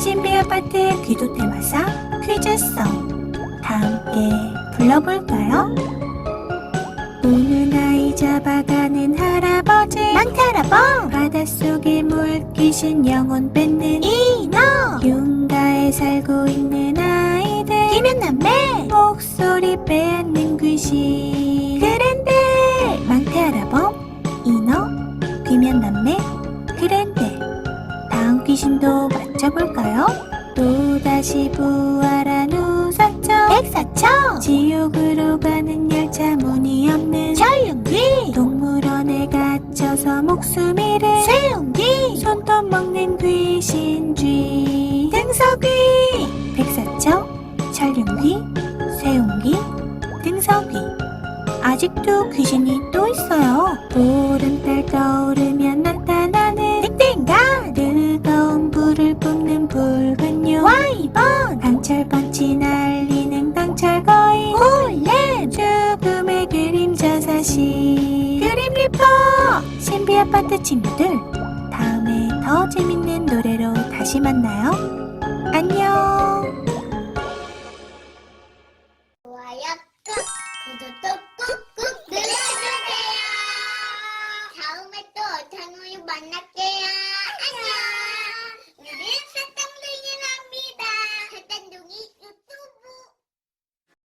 신비 아파트 귀도 테마사 퀴즈송 다 함께 불러볼까요? 우는 아이 잡아가는 할아버지. 망타라봉 바닷속에 물귀신 영혼 뺏는 인어 윤가에 살고 있는 아이들. 김연남매! 목소리 빼앗는 귀신. 그랜데! 망타라봉 인어 귀면남매 그랜데 귀신도 맞춰볼까요? 또다시 부활한 우사청 백사청 지옥으로 가는 열차 문이 없는 전륜귀 동물원에 갇혀서 목숨 잃은 세운귀 손톱 먹는 귀신쥐. 등석귀 백사청 전륜귀 세운귀 등석귀 아직도 귀신이 또 있어요. 보름달 떠오르면 뜨거운 불을 뿜는 붉은 용 와이번 강철 펀치 날리는 강철 거인 골렘 죽음의 그림자 사실 그림 리퍼! 신비 아파트 친구들 다음에 더 재밌는 노래로 다시 만나요. 안녕. 좋아요. 꾹 구독도 꾹꾹 눌러주세요. 다음에 또 어떤 우유 만날게요. 안녕